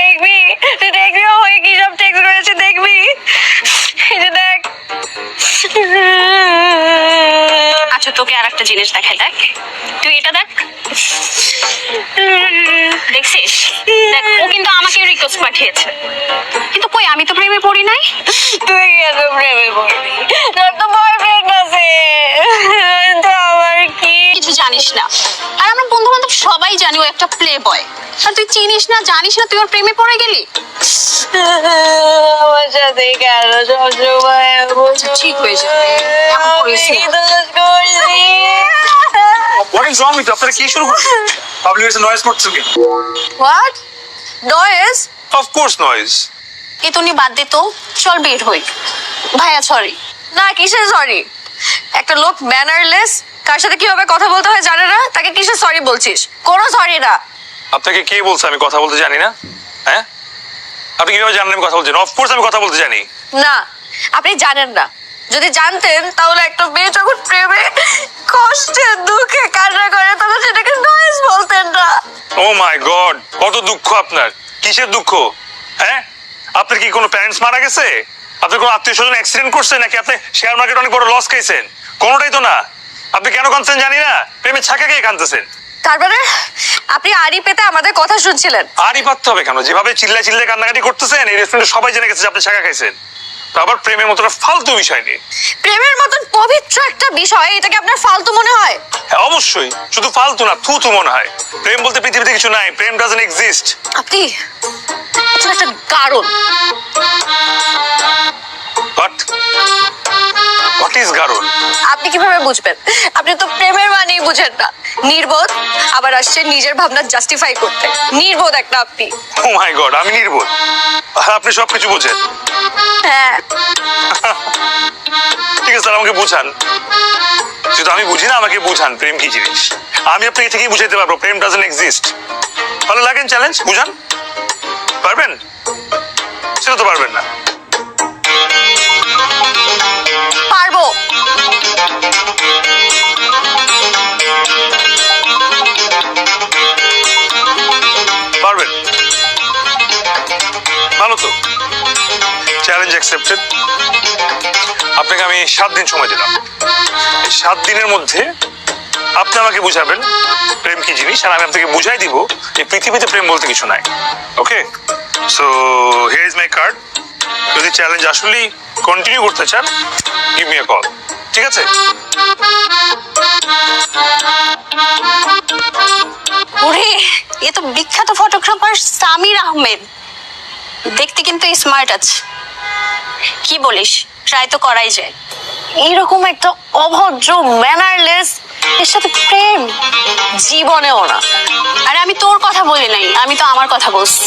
দেখবি? তুই দেখবি ও আমাকে কি সব টেক্সট করেছে? দেখবি? এই যে দেখ। আচ্ছা তোকে আর একটা জিনিস দেখাই দেখ। তুই এটা দেখ। দেখছিস? দেখ ও কিন্তু আমাকে রিকোয়েস্ট পাঠিয়েছে। কিন্তু কই আমি তো প্রেমে পড়ি নাই। তুই কেন প্রেমে পড়বি? তোর তো বয়ফ্রেন্ড আছে। তো আমার কি? কিছু জানিস না। সবাই জানি ও একটা প্লে বয় আর তুই চিনিস না জানিস না তুই ওর প্রেমে পড়ে গেলি আমার সাথে কেন সবসময় আচ্ছা, ঠিক হয়ে যাবে। এমন করিস না। কি দোষ করছি? হোয়াট ইজ রং উইথ আপনারা কি শুরু করছেন পাবলিক এসে নয়েজ করছেন কেন What? Noise? Of course noise এ তো নি বাদ দে তো চল বের হই ভাইয়া সরি না কিসের সরি একটা লোক ম্যানারলেস কার সাথে কীভাবে কথা বলতে হয় জানে না? তাকে কিসের সরি বলছিস? কোনো সরি না। আপনাকে কে বলছে আমি কথা বলতে জানি না? হ্যাঁ? আপনি কীভাবে জানলেন আমি কথা বলছেন অফ কোর্স আমি কথা বলতে জানি। না আপনি জানেন না। যদি জানতেন তাহলে একটা মেয়ে যখন প্রেমে কষ্টে দুঃখে কান্না করে তখন সেটাকে নয়েজ বলতেন না। ও মাই গড কত দুঃখ আপনার। কিসের দুঃখ? হ্যাঁ? আপনার কি কোনো প্যারেন্টস মারা গেছে? আপনার কোনো আত্মীয় স্বজন অ্যাক্সিডেন্ট করছে নাকি? আপনি শেয়ার মার্কেট অনেক বড় লস খাইছেন। কোনোটাই তো না। আপনি কেন কাঁদছেন জানি না। প্রেমে ছাকা খেয়ে কাঁদতেছেন? তারপরে আপনি আড়ি পেতে আমাদের কথা শুনছিলেন। আরই পারতে হবে কেন? যেভাবে চিল্লায় চিল্লায় কান্নাকাটি করতেছেন এই রেস্টুরেন্টে সবাই জেনে গেছে যে আপনি ছাকা খাইছেন। তো আবার প্রেমের মতো ফালতু বিষয় নিয়ে। প্রেমের মতন পবিত্র একটা বিষয় এটাকে আপনার ফালতু মনে হয়? হ্যাঁ অবশ্যই। শুধু ফালতু না থু থু মনে হয়। প্রেম বলতে পৃথিবীতে কিছু নাই প্রেম ডাজেন্ট এক্সিস্ট আপনি একটা কারণ বাট হোয়াট ইজ গারল আপনি কীভাবে বুঝবেন? আপনি তো প্রেমের মানেই বুঝেন না। নির্বোধ আবার আসছে নিজের ভাবনা জাস্টিফাই করতে। নির্বোধ একটা আপনি। ও মাই গড আমি নির্বোধ। আর আপনি সবকিছু বোঝেন। হ্যাঁ। ঠিক আছে স্যার আমাকে বুঝান। যেহেতু আমি বুঝি না আমাকে বুঝান প্রেম কি জিনিস। আমি আপনাকে ঠিকই বুঝাইতে পারব প্রেম ডাজেন্ট এক্সিস্ট ভালো লাগেন চ্যালেঞ্জ বুঝান? পারবেন? সেটা তো পারবেন না। পারবেন? ভালো তো। চ্যালেঞ্জ অ্যাকসেপ্টেড আপনাকে আমি সাত দিন সময় দিলাম। এই সাত দিনের মধ্যে আপনি আমাকে বুঝাবেন প্রেম কি জিনিস, আর আমি আপনাকে বুঝাই দিব যে পৃথিবীতে প্রেম বলতে কিছু নাই। Okay so here is my card যদি চ্যালেঞ্জ আসলেই কন্টিনিউ করতে চান গিভ মি এ কল ঠিক আছে? ওরে, এ তো বিখ্যাত ফটোগ্রাফার সামির আহমেদ। দেখতে কিন্তু স্মার্ট আছে। কি বলিস? ট্রাই তো করাই যায়। এইরকম একটা অভদ্র ম্যানারলেস এর সাথে প্রেম জীবনেও না। আরে, আমি তোর কথা বলি নাই, আমি তো আমার কথা বলছি।